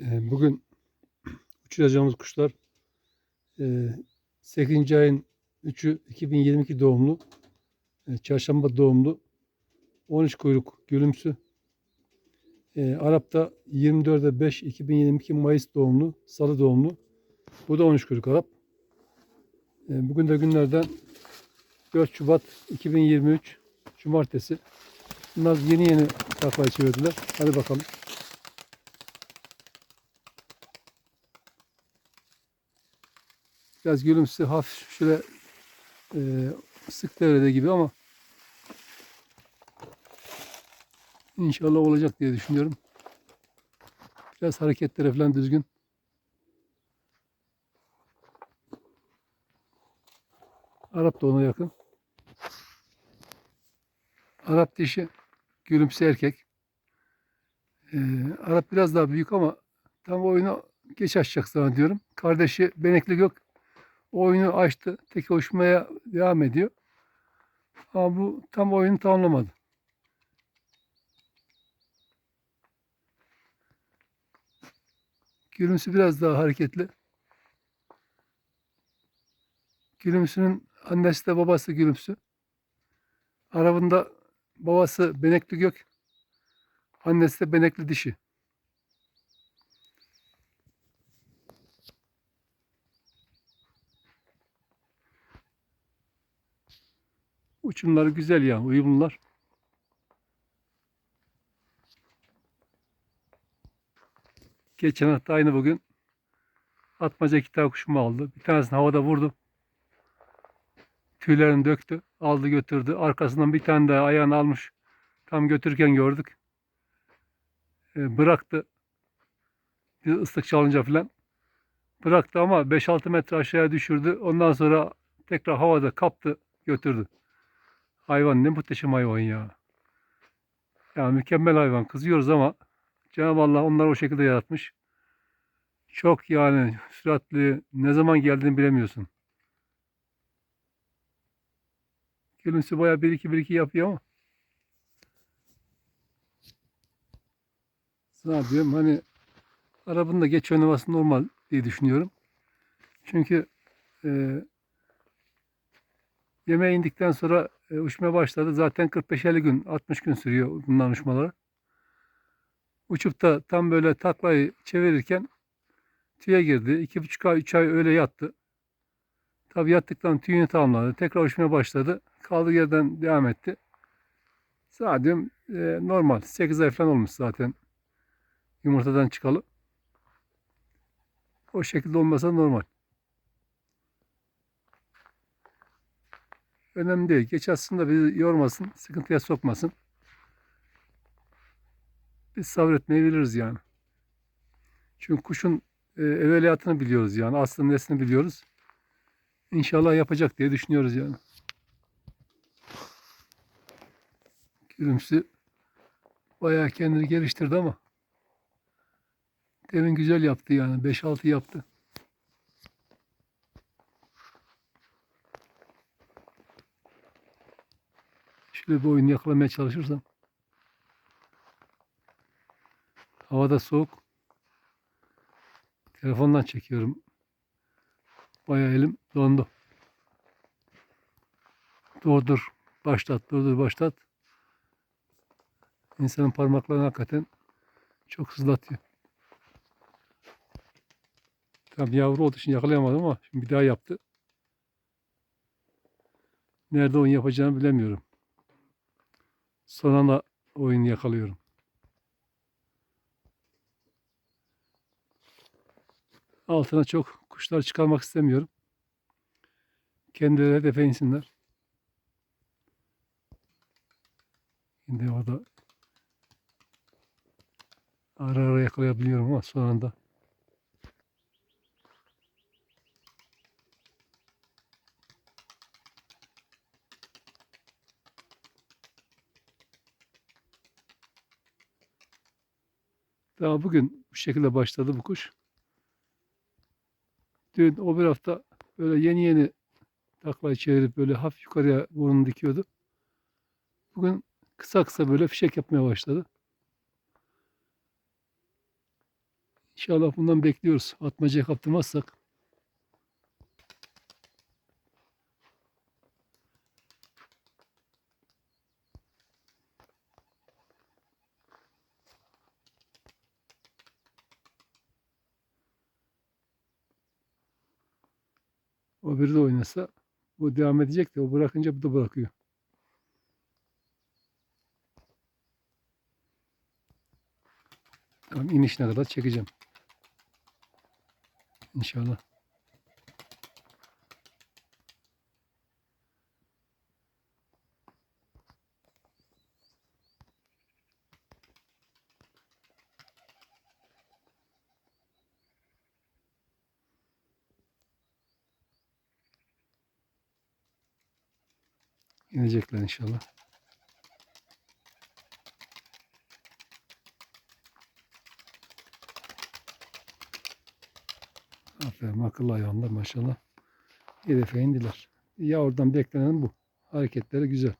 Ee, Bugün uçuracağımız kuşlar e, 8. ayın 3'ü 2022 doğumlu, e, çarşamba doğumlu 13 kuyruk gülümsü. E, Arap'ta 24'e 5 2022 Mayıs doğumlu, Salı doğumlu. Bu da 13 kuyruk Arap. E, Bugün de günlerden 4 Şubat 2023 Cumartesi. Bunlar yeni yeni taklayı çevirdiler. Hadi bakalım. Biraz gülümsü hafif şöyle e, sık devrede gibi ama inşallah olacak diye düşünüyorum. Biraz hareketleri falan düzgün. Arap da ona yakın. Arap dişi, gülümsü erkek. Ee, Arap biraz daha büyük ama tam oyunu geç açacak zannediyorum. Kardeşi Benekli Gök oyunu açtı. Tek hoşmaya devam ediyor. Ama bu tam oyunu tamamlamadı. Gülümsü biraz daha hareketli. Gülümsünün annesi de babası Gülümsü. Arabında babası Benekli Gök. Annesi de Benekli Dişi. Uçumları güzel ya, uyumlular. Geçen hafta aynı bugün atmaca iki tane kuşumu aldı. Bir tanesini havada vurdu. Tüylerini döktü. Aldı götürdü. Arkasından bir tane daha ayağını almış. Tam götürürken gördük. E, bıraktı. Bir ıslık çalınca falan. Bıraktı ama 5-6 metre aşağıya düşürdü. Ondan sonra tekrar havada kaptı götürdü. Hayvan ne muhteşem hayvan ya. Ya mükemmel hayvan. Kızıyoruz ama Cenab-ı Allah onları o şekilde yaratmış. Çok yani süratli ne zaman geldiğini bilemiyorsun. Gülümsü bayağı 1-2-1-2 yapıyor ama. Sana diyorum hani arabanın da geç oynaması normal diye düşünüyorum. Çünkü e, yemeğe indikten sonra e, uçmaya başladı. Zaten 45-50 gün, 60 gün sürüyor bunların uçmaları. Uçup da tam böyle taklayı çevirirken tüye girdi. 2,5 ay, 3 ay öyle yattı. Tabii yattıktan tüyünü tamamladı. Tekrar uçmaya başladı. Kaldığı yerden devam etti. Zaten e, normal. 8 ay falan olmuş zaten. Yumurtadan çıkalı. O şekilde olmasa normal. Önemli değil. Geç aslında bizi yormasın, sıkıntıya sokmasın. Biz sabretmeyi biliriz yani. Çünkü kuşun e, evveliyatını biliyoruz yani. Aslında nesini biliyoruz. İnşallah yapacak diye düşünüyoruz yani. Gülümsü bayağı kendini geliştirdi ama demin güzel yaptı yani. 5-6 yaptı. Şöyle bir oyun yakalamaya çalışırsam. Havada soğuk. Telefondan çekiyorum. Bayağı elim dondu. Durdur, başlat, durdur, başlat. İnsanın parmaklarını hakikaten çok hızlatıyor. Tam yavru olduğu için yakalayamadım ama şimdi bir daha yaptı. Nerede oyun yapacağını bilemiyorum. Son anda oyun yakalıyorum. Altına çok kuşlar çıkarmak istemiyorum. Kendileri hedefe insinler. Şimdi orada ara ara yakalayabiliyorum ama son anda Daha bugün bu şekilde başladı bu kuş. Dün o bir hafta böyle yeni yeni taklayı çevirip böyle hafif yukarıya burnunu dikiyordu. Bugün kısa kısa böyle fişek yapmaya başladı. İnşallah bundan bekliyoruz. Atmacaya kaptırmazsak. O biri de oynasa bu devam edecek de o bırakınca bu da bırakıyor. Tamam inişine kadar çekeceğim. İnşallah. İnecekler inşallah. Aferin akıllı hayvanlar maşallah. Hedefe indiler. Ya oradan beklenen bu. Hareketleri güzel.